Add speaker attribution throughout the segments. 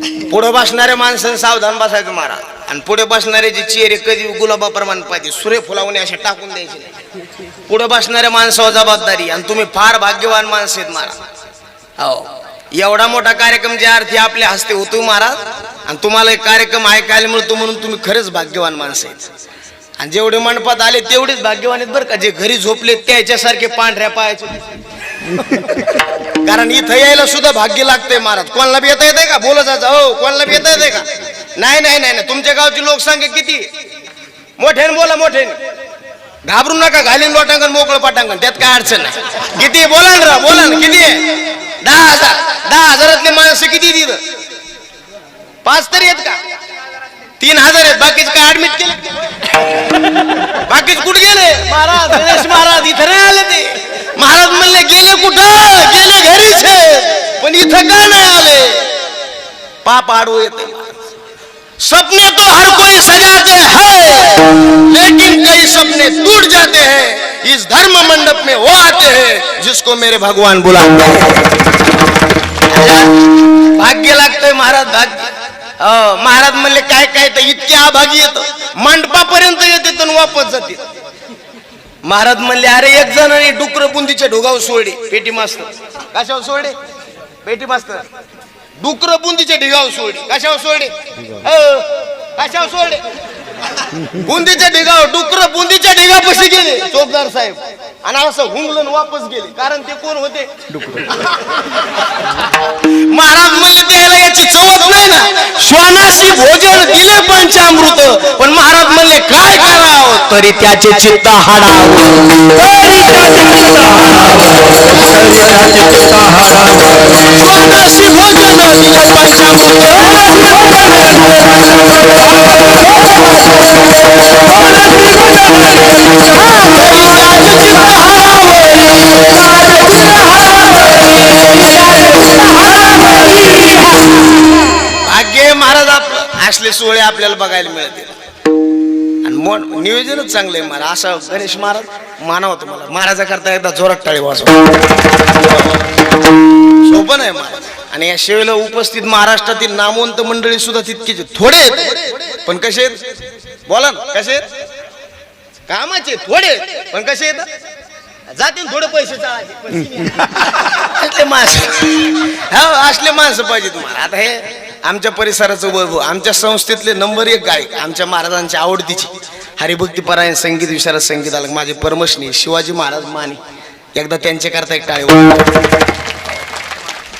Speaker 1: पुढे बसणाऱ्या माणसानं सावधान बसायचं महाराज. आणि पुढे बसणाऱ्याचे चेहरे कधी गुलाबाप्रमाणे पाहिजे सूर्य फुलावणे असे टाकून द्यायचे नाही. पुढे बसणाऱ्या माणसावर जबाबदारी आणि तुम्ही फार भाग्यवान माणस आहेत महाराज. हो. एवढा मोठा कार्यक्रम ज्या अर्थी आपल्या हस्ते होतो महाराज आणि तुम्हाला एक कार्यक्रम ऐकायला मिळतो म्हणून तुम्ही खरंच भाग्यवान माणसं आहेत. आणि जेवढे मंडपात आले तेवढेच भाग्यवान आहेत बरं का. जे घरी झोपले त्याच्यासारखे पांढऱ्या पायाचे. कारण इथं यायला सुद्धा भाग्य लागतंय महाराज. कोणाला बी येता येते का? बोलत जायचं हो कोणाला बी येता येते का? नाही नाही नाही नाही. तुमच्या गावची लोकसंख्या किती? मोठ्याने बोला मोठ्याने. घाबरू नका घालीन लोटांगण मोकळं पाटांगण. त्यात काय अडचण नाही. किती बोला ना बोला ना. किती आहे? दहा हजार. दहा हजारातले माणसं किती दिलं पाच तरी आहेत का? तीन हज़ार आहेत बाकीचे काय ऍडमिट केले बाकीचे कुठे गेले महाराज गणेश महाराज इथं नाही आले ते महाराज म्हणले गेले कुठं? गेले घरीच. पण इथं का नाही आले? पाप आडवं येते। सपने तो हर कोई सजाते हैं लेकिन कई सपने टूट जाते हैं। इस धर्म मंडप में वो आते हैं जिसको मेरे भगवान बुलाते हैं। भाग्य लागतंय महाराज भाग्य। हो, महाराज म्हणले काय काय तर इतके आभागी येत मंडपापर्यंत येते तर वापस जाते. महाराज म्हणले अरे एक जणांनी डुकर बुंदीच्या ढोगावर सोडे पेटी मास्तर. कशावर सोडे पेटी मास्तर. डुकर हो, बुंदीच्या ढिगावर सोडे कशावर सोडे हो, कशावर सोडे बुंदीच्या ढिगावर डुकर बुंदीच्या ढिगापाशी गेले चोपदार साहेब. आणि असं हुंगलन वापस गेले. कारण ते कोण होते? महाराज म्हणले त्याला श्वानाशी भोजन दिले पंचामृत. पण महाराज म्हणले काय करावं? तरी त्याचे चित्त हाडावं. तरी त्याचे चित्त हाडावं. श्वानाशी भोजन दिले पंचामृत. भाग्य असले सोहळे आपल्याला बघायला मिळतील. आणि नियोजनच चांगलं आहे महाराज असं गणेश महाराज मानावं तुम्हाला. महाराजा करता एकदा जोरात टाळी वाजव. सोपं आहे महाराज आणि या शेवेला उपस्थित महाराष्ट्रातील नामवंत मंडळी सुद्धा तितकीच. थोडे आहेत, पण कसे बोला ना कसे कामाचे थोडे पण कसे आहेत? जातील थोडे पैसे चाळायचे. पण असले माणसं हो असले माणसं पाहिजे तुम्हाला आता हे आमच्या परिसराचं वैभव आमच्या संस्थेतले नंबर एक गायक आमच्या महाराजांच्या आवडतीची. हरिभक्तीपरायण संगीत विशारद संगीत आलं माझे परमशनी शिवाजी महाराज माने. एकदा त्यांचे करता एक टाळे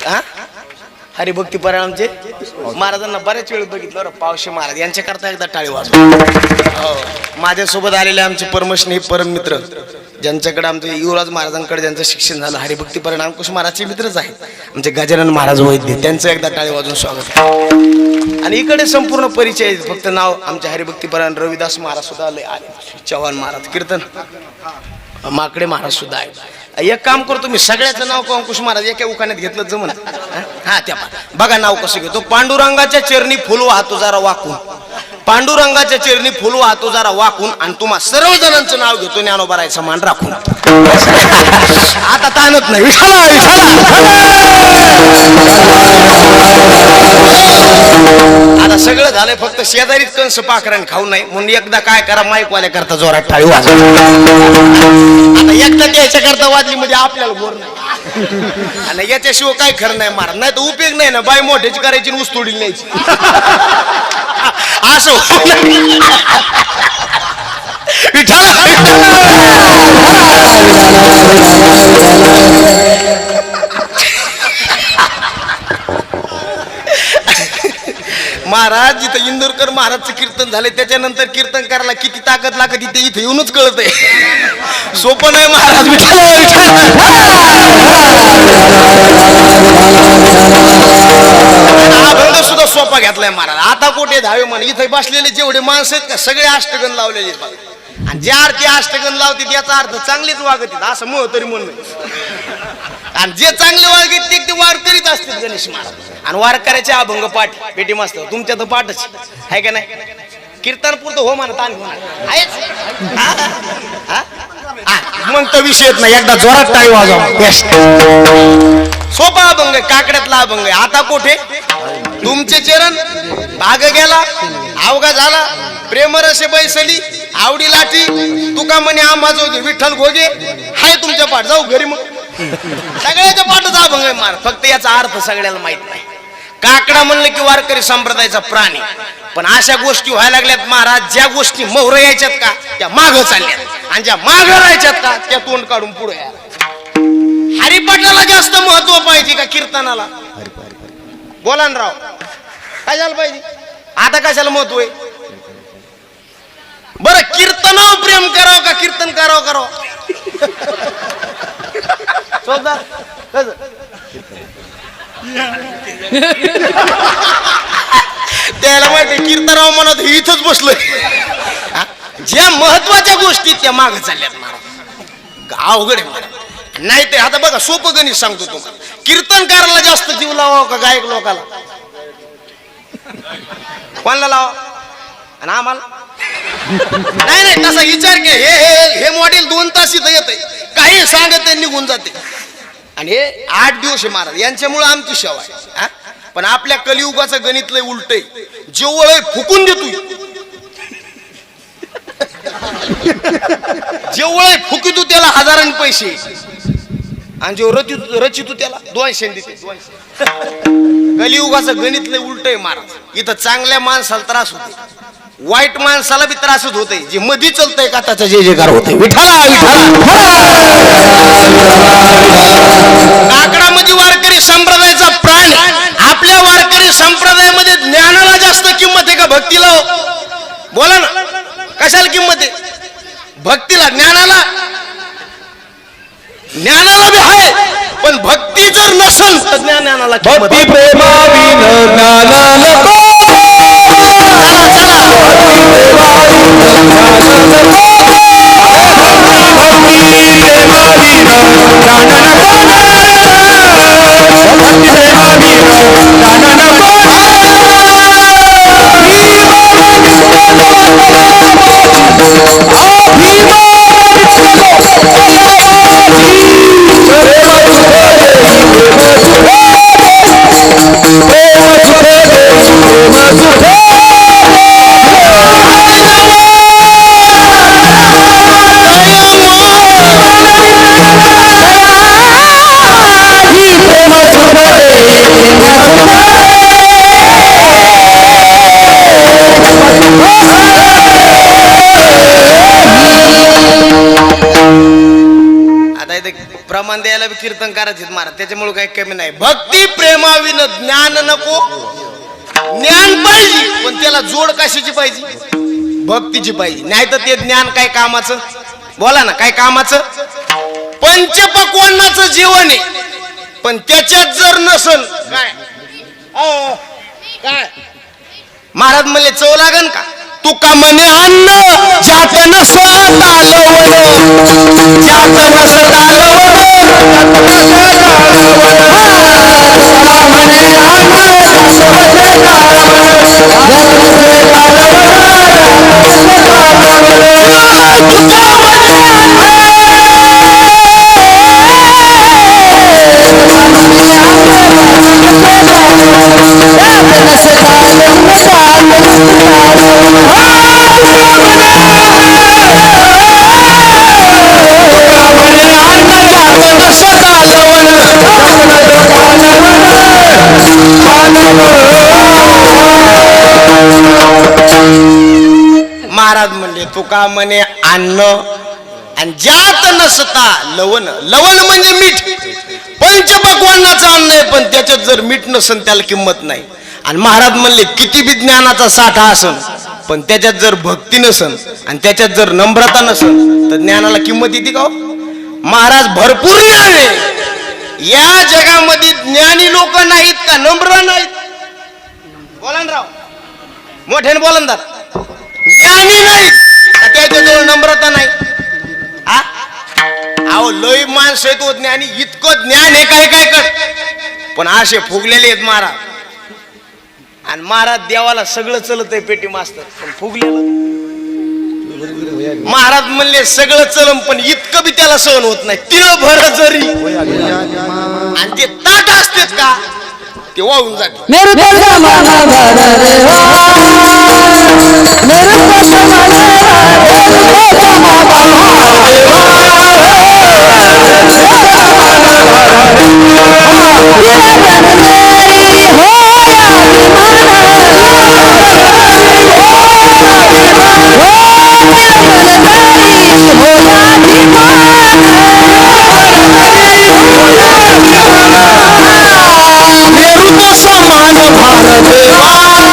Speaker 1: हा? हरिभक्तीपरायण आमचे? महाराजांना बऱ्याच वेळ बघितलं बरं पावशे महाराज यांच्या करता एकदा टाळे वाजव. हो. माझ्यासोबत आलेले आमचे परमशनी परम मित्र. ज्यांच्याकडे आमचे युवराज महाराजांकडे ज्यांचं शिक्षण झालं हरिभक्तीपरायण अंकुश महाराजचे मित्रच आहेत. आमचे गजानन महाराज वैद्य त्यांचं एकदा टाळी वाजून स्वागत. आणि इकडे संपूर्ण परिचय फक्त नाव आमच्या परिणाम रविदास महाराज सुद्धा आले आले. चव्हाण महाराज कीर्तन. माकडे महाराज सुद्धा आहे एक काम करतो मी सगळ्याचं नाव का अंकुश महाराज एका उखाण्यात घेतलं जमन. हा त्या बघा नाव कसं घेतो. पांडुरंगाच्या चरणी फुल वाहतो जरा वाकून. पांडुरंगाच्या चेरणी फुल वाहतो जरा वाकून आणि तुम्हा सर्व जणांचं नाव घेतो ज्ञानोबा रायचं मान राखून. आता ताणत नाही. विशाला विशाला आता सगळं झालंय फक्त शेजारीच कंस पाखरान खाऊ नये. म्हणून एकदा काय करा माईकवाल्या करता जोरात टाळी वाजवा आता एकदा त्याच्या करता वाजली म्हणजे आपल्याला बोर नाही. आणि याच्याशिवाय काय खरं नाही मार नाही तर उपयोग नाही ना बाई मोठ्याची करायची ऊस तोडील न्यायची. असं विठा नये. विठ्ठल, महाराज जिथं इंदोरकर महाराजचं कीर्तन झाले त्याच्यानंतर कीर्तन करायला किती ताकद लागत ते इथे येऊनच कळत आहे सोपं नाही महाराज विठ्ठल, हा सुद्धा सोपा घेतलाय महाराज. आता कुठे धावे म्हण? इथे बसलेले जेवढे माणसं आहेत का सगळे अष्टगण लावलेले आहेत बघा. आणि ज्या अर्थी अष्टगण लावते त्याचा अर्थ चांगलीच वागत असं मुळ तरी म्हणणं आणि जे चांगले वागत ते ते वार करीत असतील गणेश महाराज. आणि वार करायचे अभंग पाठ पेटी मस्त. तुमच्या तर पाठच आहे. का नाही? कीर्तन पुरतं हो म्हणा ताण घेऊन आहेच? हा, मग तो विषय येत नाही. एकदा जोरात टाळी वाजवा. सोपा अभंग काकड्यातला अभंग आहे. आता कुठे? तुमचे चरण भाग गेला अवघा झाला. प्रेमरसे बैसली आवडी लाठी. तुका म्हणे आंबाजो विठ्ठल घोगे. हाय तुमच्या पाठ. जाऊ घरी मग. सगळ्याच्या पाठचा अभंग आहे मार. फक्त याचा अर्थ सगळ्याला माहीत नाही. काकडा म्हणलं की वारकरी संप्रदायाचा प्राणी. पण अशा गोष्टी व्हायला लागल्यात महाराज ज्या गोष्टी मोहर यायच्यात का त्या माग चालल्यात. आणि ज्या माग राहायच्यात का त्या तोंड काढून पुढे हरिपाठाला जास्त महत्त्व पाहिजे का कीर्तनाला? बोला ना राव. काय झालं पाहिजे? आता कशाला महत्त्व आहे? बरं कीर्तनावर प्रेम करावं का कीर्तन करावं करावं? चौदा कसं? त्याला माहिती कीर्तनराव म्हणत इथंच बसलोय. ज्या महत्त्वाच्या गोष्टी त्या माग चालल्यात महाराज अवघड आहे महाराज नाही ते आता बघा सोपं गणित सांगतो तुम्हाला. कीर्तनकाराला जास्त जीव लावा का गायक लोकाला? कोणाला लावा आणि आम्हाला? नाही नाही तसा विचार के हे हे हे मॉडेल दोन तास इथं येते काही सांगत निघून जाते. आणि हे आठ दिवस महाराज. यांच्यामुळे आमची सेवा आहे. पण आपल्या कलियुगाचं गणित लय उलट आहे जेवळ फुकून देतो जेवळ फुकितू त्याला हजारान पैसे. आणि जेव्हा रचित रचितू त्याला दोनशे देते. कलियुगाचं गणित लय उलट आहे महाराज. इथं चांगल्या माणसाला त्रास होतो वाईट माणसाला बी त्रासच होते जे मधी चलतय का त्याचा जे जेकार होते विठाला काकडामध्ये वारकरी संप्रदायाचा प्राण. आपल्या वारकरी संप्रदायामध्ये ज्ञानाला जास्त किंमत आहे का भक्तीला? हो? बोला ना. कशाला किंमत आहे? भक्तीला ज्ञानाला? ज्ञानाला बी आहे. पण भक्ती जर नसल तर ज्ञानाला किंमत प्रमाण द्यायला बी कीर्तन करायचे महाराज त्याच्यामुळे काही कमी नाही. भक्ती प्रेमाविन ज्ञान नको. ज्ञान पाहिजे पण त्याला जोड कशाची पाहिजे? भक्तीची पाहिजे. नाही तर ते ज्ञान काय कामाचं? बोला ना काय कामाचं? पंचपक्वान्नाचं जीवन आहे. पण त्याच्यात जर नसल काय? काय? महाराज म्हणले चव लागन का? तुका म्हणे अन्न ज्यात नसत आलवण ज्यात नसत Yeah. तुका म्हणे अन्न आणि ज्यात नसता लवण. लवण म्हणजे मीठ. पंचपक्वान्नाचं अन्न आहे पण त्याच्यात जर मीठ नसन त्याला किंमत नाही. आणि महाराज म्हणले किती बी ज्ञानाचा साठा असन पण त्याच्यात जर भक्ती नसन आणि त्याच्यात जर नम्रता नसन तर ज्ञानाला किंमत येते का हो? महाराज भरपूर ज्ञान आहे. या जगामध्ये ज्ञानी लोक नाहीत का नम्र नाहीत? बोला राव. मोठ्याने बोला ना ज्ञानी नाहीत. त्याच्याजवळ नम्रता नाही. अहो लय माणसं आहेत हो ज्ञानी. इतकं ज्ञान आहे काय काय कर पण असे फुगलेले आहेत महाराज. आणि महाराज देवाला सगळं चलत आहे पेटी मास्तर. पण फुगलेलं. महाराज म्हणले सगळं चलम पण इतकं बी त्याला सहन होत नाही. तिळ भर जरी. आणि ते ताट असतेच का? ते वाहून जाते
Speaker 2: Yeah, yeah, yeah. मेरे मेरे
Speaker 3: तो समान भारत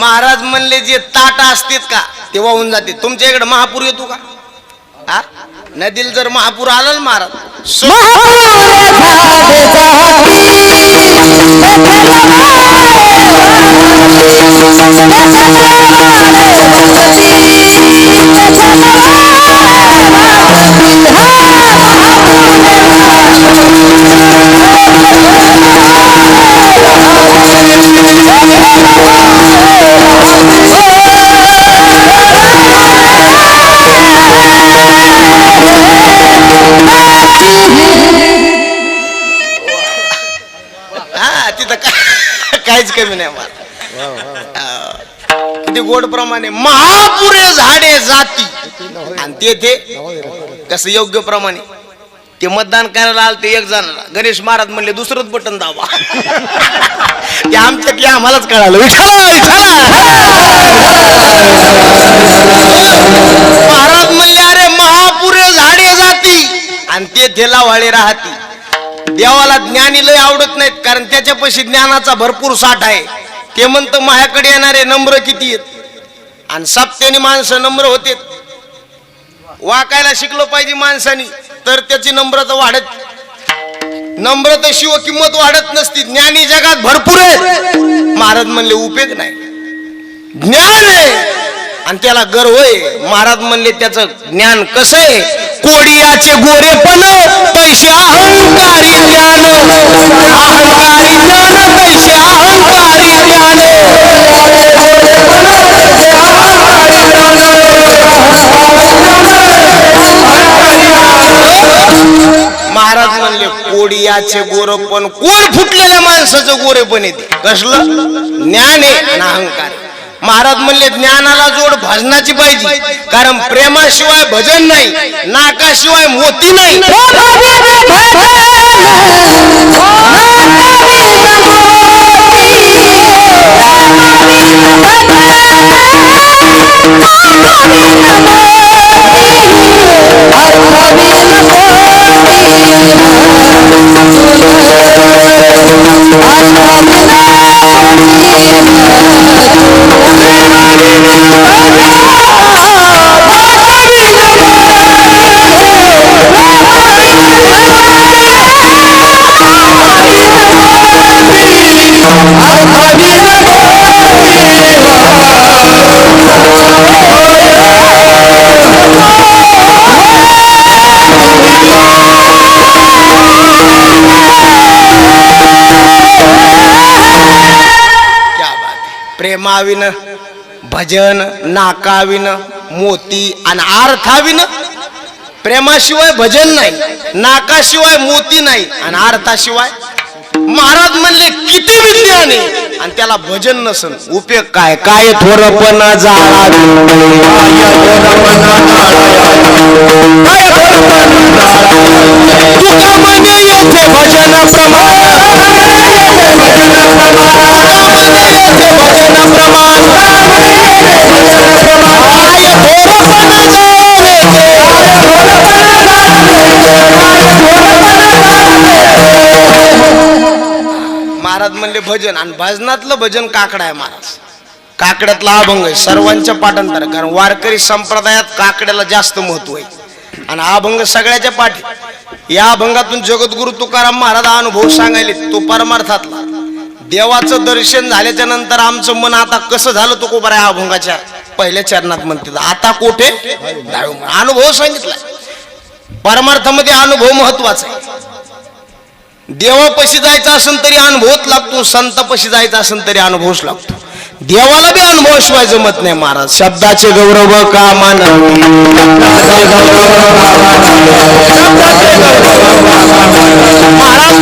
Speaker 1: महाराज म्हणले जे ताटा असतेच का ते वाहून जाते. तुमच्या इकडे महापूर येतो का? नदीला जर महापूर आला ना महाराज सो- हा तिथं काहीच कमी नाही मला. किती गोड प्रमाणे. महापुरे झाडे जाती. आणि तेथे कसं योग्य प्रमाणे ते मतदान करायला आलं ते एक जणाला. गणेश महाराज म्हणले दुसरंच बटन दाबा. ते आमच्या की आम्हालाच कळालं. विठ्ठला, विठ्ठला. महाराज म्हणले अरे महापुरे झाडे जाती. आणि तेथे लावाळे राहती. देवाला ज्ञानी लय आवडत नाहीत कारण त्याच्यापाशी ज्ञानाचा भरपूर साठ आहे. ते म्हणतं माझ्याकडे येणारे नम्र किती आहेत? आणि साप्त्याने माणसं नम्र होते वाकायला शिकलो पाहिजे माणसानी तर त्याची नम्रता वाढत. नम्रता शिव किंमत वाढत नसती ज्ञानी जगात भरपूर आहे महाराज म्हणले उपयोग नाही. ज्ञान आहे. आणि त्याला गर्व आहे महाराज म्हणले त्याचं ज्ञान कसं आहे? कोडियाचे गोरेपण पैसे अहंकारी ज्ञान. अहंकारी ज्ञान पैसे अहंकारी ज्ञान. महाराज म्हणले कोडियाचे गोरपण कोण फुटलेल्या माणसाचं गोरेपण येते कसलं? ज्ञान आहे अहंकार. महाराज म्हणले ज्ञानाला जोड भजनाची पाहिजे कारण प्रेमाशिवाय भजन नाही नाकाशिवाय मोती नाही आहे. भजन नाकाविन मोती आणि अर्थाविन. प्रेमाशिवाय भजन नाही नाकाशिवाय मोती नाही आणि अर्थाशिवाय महाराज म्हणले किती विद्याने आणि त्याला भजन नसन. उपयोग काय? काय? थोरपणा जाळावी भजन आणि भजनातलं भजन काकडा आहे महाराज. काकड्यातला अभंग आहे सर्वांच्या पाठांतर कारण वारकरी संप्रदायात काकड्याला जास्त महत्त्व आहे. आणि अभंग सगळ्याच्या पाठी. या अभंगातून जगद्गुरु तुकाराम महाराज अनुभव सांगायले तो परमार्थातला. देवाचं दर्शन झाल्याच्यानंतर आमचं मन आता कसं झालं तो कोपर या अभंगाच्या पहिल्या चरणात म्हणते आता कोठे? अनुभव सांगितला परमार्थामध्ये अनुभव महत्त्वाचा आहे. देवापाशी जायचं असेल तरी अनुभवच लागतो संतापाशी जायचं असेल तरी अनुभवच लागतो. देवाला बी अनुभवाशिवाय जमत नाही महाराज. शब्दाचे गौरव का मान महाराज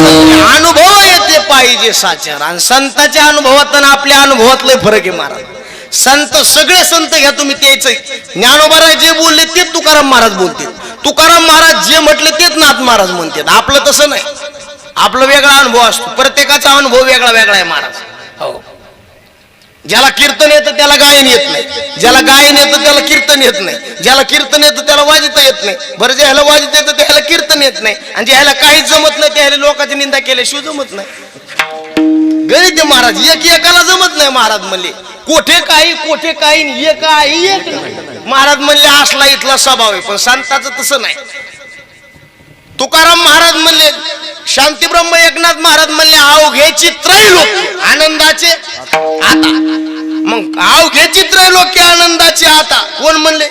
Speaker 1: अनुभव येते पाहिजे साचार आणि संताच्या अनुभवात आणि आपल्या अनुभवात लय फरक आहे महाराज. संत सगळे संत घ्या तुम्ही तेच ज्ञानोबा जे बोलले तेच तुकाराम महाराज बोलते. तुकाराम महाराज जे म्हटले तेच नाथ महाराज म्हणतात. आपलं तसं नाही. आपलं वेगळा अनुभव असतो. प्रत्येकाचा अनुभव वेगळा वेगळा आहे महाराज. हो. ज्याला कीर्तन येतं त्याला गायन येत नाही. ज्याला गायन येतं त्याला कीर्तन येत नाही. ज्याला कीर्तन येतं त्याला वाजिता येत नाही. बरं ज्याला वाजिता येतं त्याला कीर्तन येत नाही. आणि ज्याला काहीच जमत नाही त्याला लोकांची निंदा केल्याशिवाय जमत नाही. गणित आहे महाराज एक एकाला जमत नाही महाराज म्हणले. कोठे काही कोठे काही एक काही एक नाही. महाराज म्हणले असला इथला स्वभाव आहे पण संताचं तसं नाही. तुकाराम महाराज म्हणले शांती ब्रह्म एकनाथ महाराज म्हणले अवघे त्रैलोक आनंदाचे आता. मग अवघे त्रैलोक्य आनंदाचे आता? कोण म्हणले?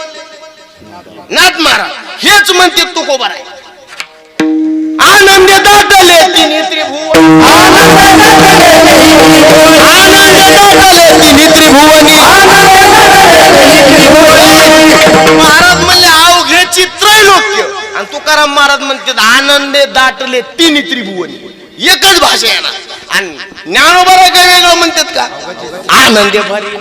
Speaker 1: नाथ महाराज. हेच म्हणते तुकोबर आहे आनंद दाटले तिन्ही त्रिभुवन. आनंद दाटले तिन्ही त्रिभुवनी. महाराज म्हणले अवघे लोक आणि तुकाराम महाराज म्हणतात आनंदे दाटले तिन्ही त्रिभुवनी. एकच भाषा आहे ना. आणि ज्ञानोबा काय वेगळं म्हणतात का? आनंदे भरी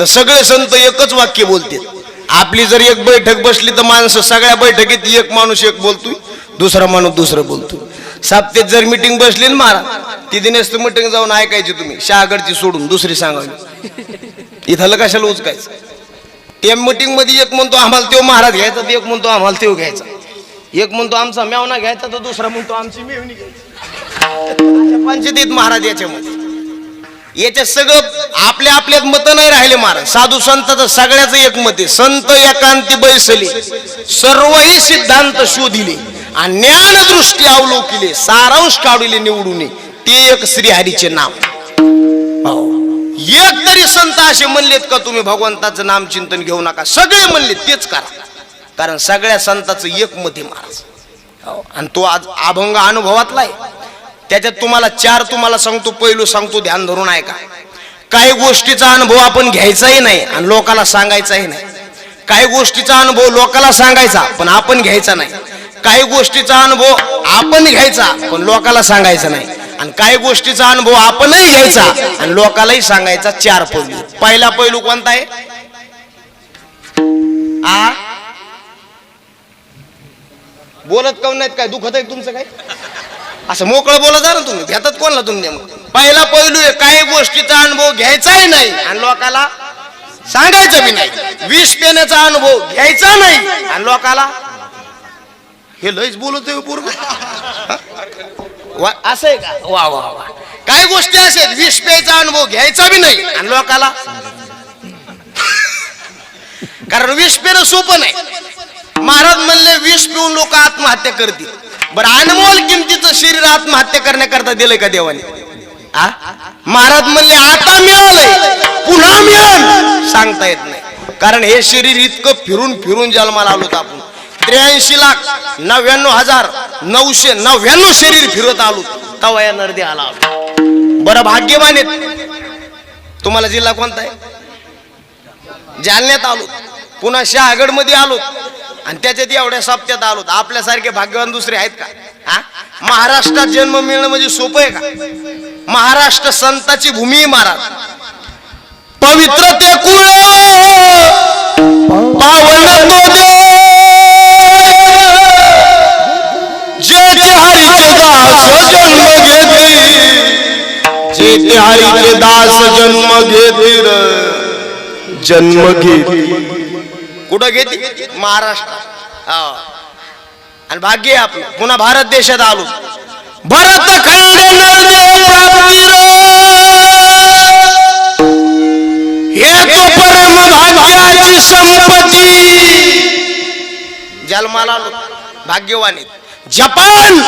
Speaker 1: तर सगळे संत एकच वाक्य बोलतील आपली जर एक बैठक बसली तर माणसं सगळ्या बैठकीत एक माणूस एक बोलतोय दुसरा माणूस दुसरं बोलतोय. साप्तेत जर मिटिंग बसली ना महाराज तिथे नेसतो मिटिंग जाऊन ऐकायची तुम्ही शहागडची सोडून दुसरी सांगावी. इथं कशाला उचकायचं? त्या मिटिंगमध्ये एक म्हणतो आम्हाला तो महाराज घ्यायचा तर एक म्हणतो आम्हाला तो घ्यायचा. एक म्हणतो आमचा मेवना घ्यायचा तर दुसरा म्हणतो आमची मेवणी घ्यायची. पंचतीत महाराज याच्यामध्ये. याच्यात सगळं आपल्या आपल्यात मत नाही राहिले महाराज. साधू संताचं सगळ्याच एक मत आहे. संत एकांती बैसले. सर्वही सिद्धांत शोधिले. आणि ज्ञानदृष्टी अवलोकिले. सारांश काढले निवडून. ते एक श्रीहरीचे नाव. हो. एक तरी संत असे म्हणलेत का तुम्ही भगवंताचं नाम चिंतन घेऊ नका. सगळे म्हणले तेच करा. कारण सगळ्या संताचं एक मत आहे महाराज. हो. आणि तो आज अभंग अनुभवातला आहे. त्याच्यात तुम्हाला चार तुम्हाला सांगतो पैलू सांगतो ध्यान धरून ऐका. काही गोष्टीचा अनुभव आपण घ्यायचाही नाही आणि लोकाला सांगायचाही नाही. काही गोष्टीचा अनुभव लोकाला सांगायचा पण आपण घ्यायचा नाही. काही गोष्टीचा अनुभव आपण घ्यायचा पण लोकाला सांगायचा नाही. आणि काही गोष्टीचा अनुभव आपणही घ्यायचा आणि लोकालाही सांगायचा चार पैलू. पहिला पैलू कोणता आहे? आ? बोलत काऊन नाहीत काय? दुखत आहे तुमचं काय असं मोकळं बोला जा ना तुम्ही. घेतात कोणला तुम्ही नेमकं पहिला पैलू आहे काही गोष्टीचा अनुभव घ्यायचाही नाही. आणि लोकाला सांगायचं बी नाही. विष पेण्याचा अनुभव घ्यायचा नाही. आणि लोकाला हे लयच बोलत हो पूर्व असं आहे का? वा वा वा. काही गोष्टी असे विष प्यायचा अनुभव घ्यायचा बी नाही. आणि लोकाला कारण विष पेणं सोपं नाही. महाराज म्हणले विष पिऊन लोक आत्महत्या करतील. बरं अनमोल किमतीचं शरीर आत्महत्या करण्याकरता दिलंय का देवाने? महाराज म्हणले आता मिळालंय पुन्हा मिळाल. सांगता येत नाही. कारण हे शरीर इतकं फिरून फिरून जन्माला आलो आपण. त्र्याऐंशी लाख नव्याण्णव हजार नऊशे नव्याण्णव शरीर फिरत आलो. तवा या नर्दी आला. आलो. बरं भाग्यवान आहेत. तुम्हाला जिल्हा कोणता आहे? जालन्यात आलो. पुन्हा शहागडमध्ये आलो. आणि त्याच्यात एवढ्या सप्त्यात आलो आपल्यासारखे भाग्यवान दुसरे आहेत का? हा? महाराष्ट्रात जन्म मिळणं म्हणजे सोपं आहे का? महाराष्ट्र संताची भूमी महाराज. पवित्र ते कुळ पावन तो देव जेथे हरीचे दास जन्म घेती जे हरीचे दास जन्म घेतील जन्म घेती कुठं घेते? महाराष्ट्र हो. आणि भाग्य आपलं. पुन्हा भारत देशात आलो. भरत खंड हे संपत्ती. जन्माला आलो. जपान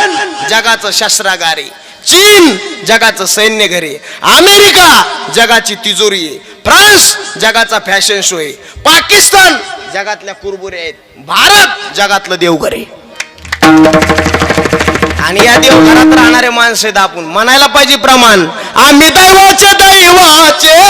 Speaker 1: जगाचं शस्त्रागारे. चीन जगाचं सैन्य घरे. अमेरिका जगाची तिजोरी आहे. फ्रान्स जगाचा फॅशन शो आहे. पाकिस्तान जगातल्या कुरबुरे आहेत. भारत जगातलं देवघर आहे. आणि या देवघरात राहणारे माणसं आहेत आपण. म्हणायला पाहिजे प्रमाण. आम्ही दैवाचे दैवाचे.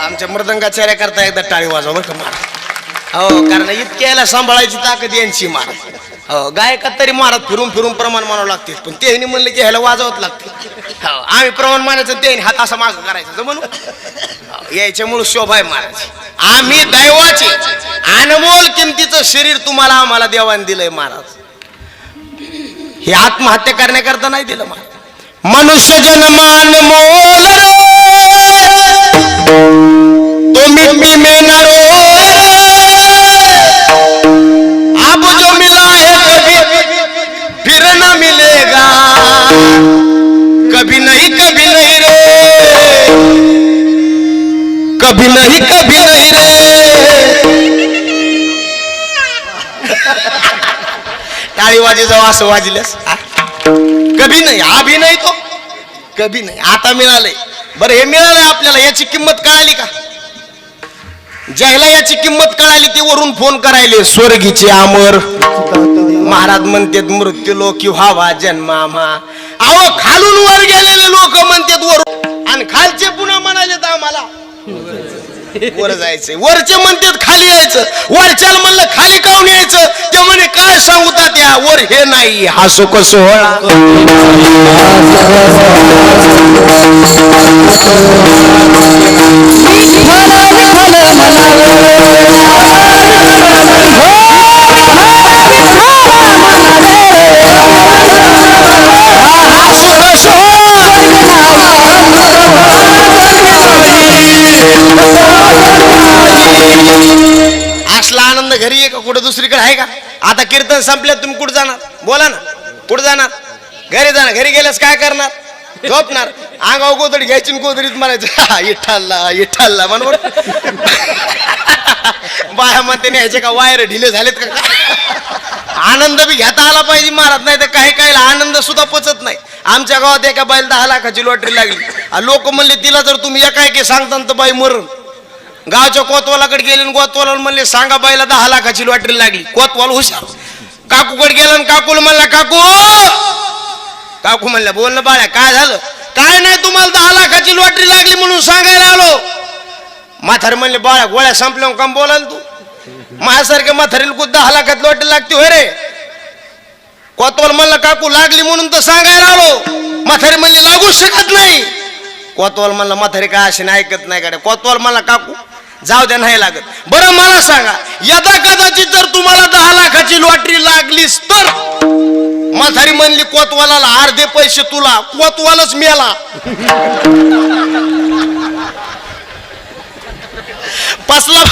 Speaker 1: आमच्या मृदंगाचार्या करता एकदा टाळी वाजवा बरं का हो कारण इतक्याला सांभाळायची ताकद यांची महाराज हो गायकात तरी महाराज फिरून फिरून प्रमाण मानावं लागते पण त्यांनी म्हणलं की ह्याला वाजवत लागते. हो आम्ही प्रमाण मानायचं त्यांनी हात असा माग करायचं म्हणून हो, याच्यामुळे शोभा आहे महाराज. आम्ही दैवाचे अनमोल किमतीचं शरीर तुम्हाला आम्हाला देवाने दिलंय महाराज. हे आत्महत्या करण्याकरता नाही दिलं महाराज मनुष्य जन्मान मोल तो मिट्टी में न रोए अब जो मिला है कभी. फिर न मिलेगा. कभी नहीं कभी नहीं रे. कभी नहीं कभी नहीं रे. टाळी वाजे जाऊ असं वाजल्यास कभी नाही अभि नाही तो? कभी नाही आता मिळालंय. बरं हे मिळालंय आपल्याला याची किंमत कळाली का? ज्याला याची किंमत कळाली ती वरून फोन करायले स्वर्गीचे अमर महाराज म्हणतात मृत्यू लोकी व्हावा जन्मामा अहो खालून वर गेलेले लोक म्हणतात वरून. आणि खालचे पुन्हा म्हणाले तर आम्हाला. वर जायचंय वरचे म्हणतात खाली यायचं. वरच्याला म्हणलं खाली काऊन यायचं. ते म्हणे काय सांगू त्या? वर हे नाही. हा सुख सोहळा. असला आनंद घरी आहे का? कुठं दुसरीकडे आहे का? आता कीर्तन संपल्यात तुम्ही कुठं जाणार? बोला ना. कुठं जाणार? घरी जाणार. घरी गेल्यास काय करणार? झोपणार. अंगाव गोदडी घ्यायची आणि मारायचं म्हणायचं इठालला इठालला म्हणून बाया म्हणते न्यायचे का वायर ढिले झालेत का? आनंद बी घेता आला पाहिजे मारत नाही तर काही काही आनंद सुद्धा पचत नाही. आमच्या गावात एका बाईला दहा लाखाची लॉटरी लागली. लोक म्हणले तिला जर तुम्ही एका एकी सांगता तर बाई मरण गावच्या कोतवालाकडे गेले कोतवाला म्हणले सांगा बाईला दहा लाखाची लॉटरी लागली. कोतवाल हुशार. काकूकडे गेला काकूला म्हणला काकू! काकू म्हणल्या बोल ना बाळ्या काय झालं? काय नाही तुम्हाला दहा लाखाची लॉटरी लागली म्हणून सांगायला आलो. माथार म्हणले बाळ्या गोळ्या संपल्या काम बोलाल तू. माझ्यासारख्या म्हातारीला कुठ दहा लाखात लॉटरी लागते होय रे? कोतवाल म्हणला काकू लागली म्हणून तर सांगायला आलो. म्हातारी म्हणली लागू शकत नाही. कोतवाल म्हणला म्हातारी काय असे ऐकत नाही गाड्या. कोतवाल म्हणला काकू जाऊ द्या नाही लागत. बरं मला सांगा यदा कदाचित जर तुम्हाला दहा लाखाची लॉटरी लागलीच तर? म्हातारी म्हणली कोतवालाला अर्धे पैसे तुला कोतवालच मेला. पचला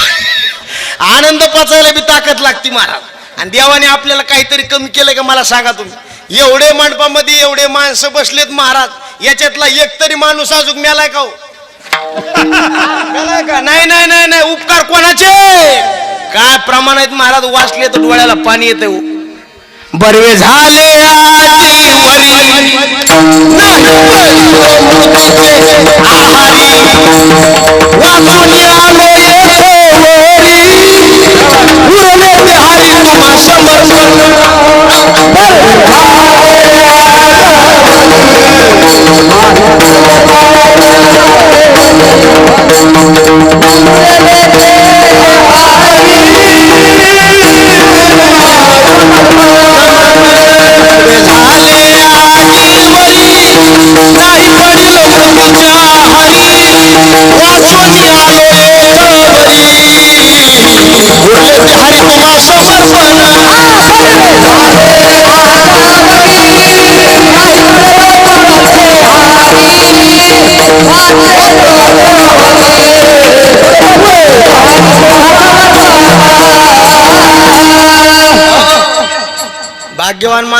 Speaker 1: आनंद पचायला बी ताकद लागती महाराज आणि देवाने आपल्याला काहीतरी कमी केलं का मला सांगा तुम्ही. एवढे मंडपामध्ये एवढे माणसं बसलेत महाराज याच्यातला एक तरी माणूस अजून मेलाय का हो? का? नाही नाही नाही नाही. उपकार कोणाचे? काय प्रमाण आहेत महाराज? वाचले तर डोळ्याला पाणी येते बरवे झाले आहारी उरले बिहारी तुम्हा समर्पण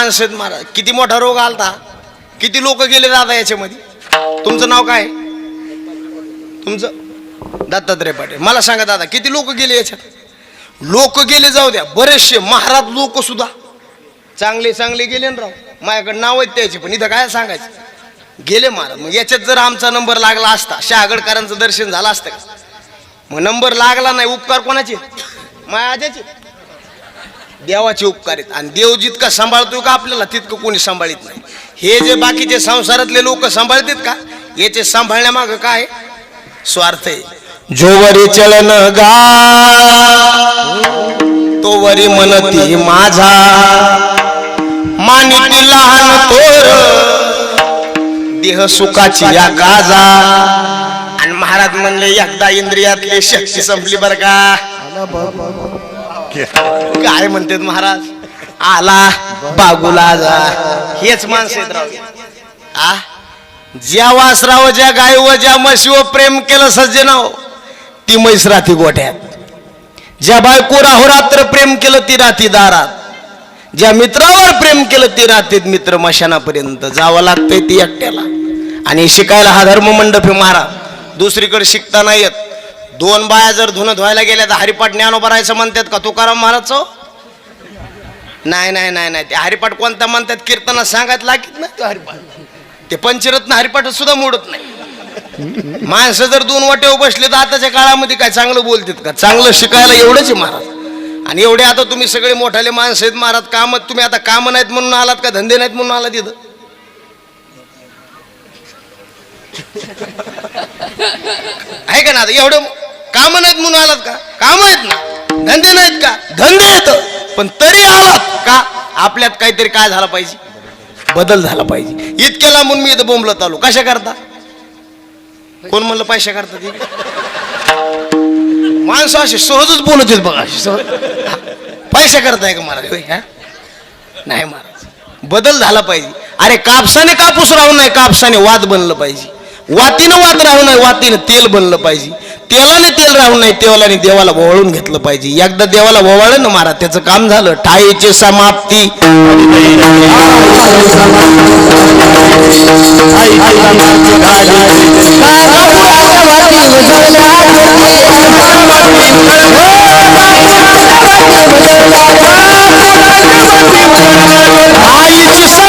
Speaker 1: माणसं महाराज. किती मोठा रोग आलता. किती लोक गेले दादा याच्यामध्ये? तुमचं नाव काय? तुमचं? दत्तात्रय पाटील. मला सांगा दादा किती लोक गेले याच्यात? लोक गेले जाऊ द्या. बरेचसे महाराज लोक सुद्धा. चांगले चांगले गेले ना राव. माझ्याकडे नाव आहेत त्याचे पण इथं काय सांगायचं? गेले महाराज. मग याच्यात जर आमचा नंबर लागला असता शहागडकरांचं दर्शन झालं असतं का? मग नंबर लागला नाही उपकार कोणाचे? माया आजाचे देवाचे उपकार आहेत. आणि देव जितका सांभाळतोय का आपल्याला तितकं कोणी सांभाळत नाही. हे जे बाकीचे संसारातले लोक सांभाळतात का? याचे सांभाळण्यामाग काय? स्वार्थ आहे. जोवरी चलन गा तो वरी मनती माझा. मानिती लहान तोर देह सुखाची या गाजा. आणि महाराज म्हणले एकदा इंद्रियातले शक्ती संपली बर का. काय म्हणतात महाराज? आला बागुला जा. हेच माणसे आ? ज्या वासराव ज्या गायव ज्या म्हशीव प्रेम केलं सज्जनाव हो, ती म्हैस राहती गोठ्यात. ज्या बायको राहुरात्र प्रेम केलं ती राहती दारात. ज्या मित्रावर प्रेम केलं ती राहतीत मित्र मशानापर्यंत. जावं लागतंय ती एकट्याला. आणि शिकायला हा धर्म मंडप आहे मारा दुसरीकडे शिकता नाही येत. दोन बाया जर धुणं धुवायला गेल्या तर हरिपाठ ज्ञान भरायचं म्हणतात का? तुकाराम महाराज हो? नाही नाही नाही नाही. ते हरिपाठ कोणता म्हणतात? कीर्तन सांगायला लागत नाही तो हरिपाठ. ते पंचरत्न हरिपाठ सुद्धा मोडत नाही. माणसं जर दोन वाटे बसले तर आताच्या काळामध्ये काय चांगलं बोलतात का? चांगलं शिकायला एवढंच आहे महाराज. आणि एवढे आता तुम्ही सगळे मोठाले माणसं आहेत महाराज काम तुम्ही आता काम नाहीत म्हणून आलात का? धंदे नाहीत म्हणून आलात तिथं आहे का ना आता? एवढं काम नाहीत म्हणून आलात का? काम आहेत ना? धंदे नाहीत का? धंदे येत पण तरी आलात का? आपल्यात काहीतरी काय झाला पाहिजे? बदल झाला पाहिजे. इतक्या लांबून मी इथं बोंबलत आलो. कशा करता? कोण म्हणलं पैशा करता ती? माणसं असे सहजच बोलत आहेत बघा असे सहज. हा. करताय का महाराज? होय, हा? नाही महाराज. बदल झाला पाहिजे. अरे कापसाने कापूस राहू नये कापसाने वाद बनलं पाहिजे. वातीनं वात राहू नये वातीनं तेल बनलं पाहिजे. तेलाने तेल राहू नये तेलाने देवाला ओवाळून घेतलं पाहिजे. एकदा देवाला ओवाळलं ना मारा त्याचं काम झालं. ठाईची समाप्ती.
Speaker 2: आईची